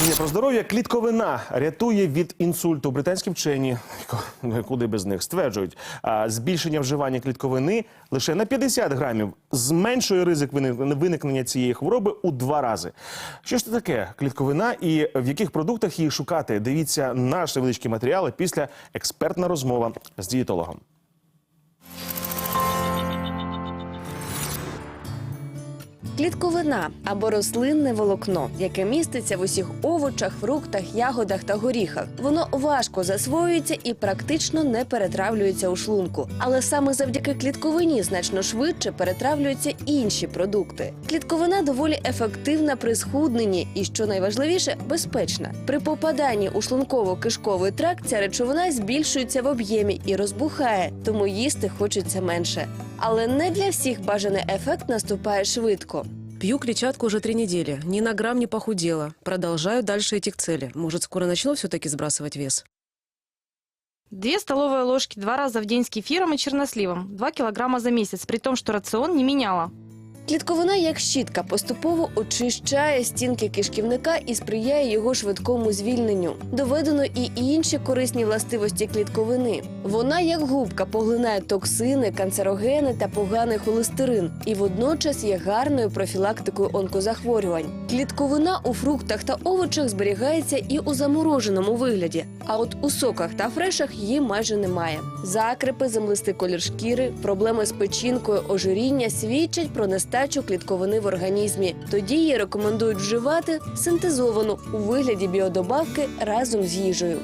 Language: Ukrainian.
Продовження про здоров'я. Клітковина рятує від інсульту. Британські вчені, куди без них, стверджують, збільшення вживання клітковини лише на 50 грамів зменшує ризик виник- виникнення цієї хвороби у два рази. Що ж це таке клітковина і в яких продуктах її шукати? Дивіться наш невеличкий матеріал після експертна розмова з дієтологом. Клітковина або рослинне волокно, яке міститься в усіх овочах, фруктах, ягодах та горіхах. Воно важко засвоюється і практично не перетравлюється у шлунку. Але саме завдяки клітковині значно швидше перетравлюються інші продукти. Клітковина доволі ефективна при схудненні і, що найважливіше, безпечна. При попаданні у шлунково-кишковий тракт ця речовина збільшується в об'ємі і розбухає, тому їсти хочеться менше. Але не для всіх бажаний ефект наступає швидко. Пью клетчатку уже три недели. Ни на грамм не похудела. Продолжаю дальше идти к цели. Может, скоро начну все-таки сбрасывать вес? Две столовые ложки два раза в день с кефиром и черносливом. Два килограмма за месяц, при том, что рацион не меняла. Клітковина, як щітка, поступово очищає стінки кишківника і сприяє його швидкому звільненню. Доведено і інші корисні властивості клітковини. Вона, як губка, поглинає токсини, канцерогени та поганий холестерин, і водночас є гарною профілактикою онкозахворювань. Клітковина у фруктах та овочах зберігається і у замороженому вигляді, а от у соках та фрешах її майже немає. Закрепи, землистий колір шкіри, проблеми з печінкою, ожиріння свідчать про нестачу клітковини в організмі. Тоді її рекомендують вживати синтезовану у вигляді біодобавки разом з їжею.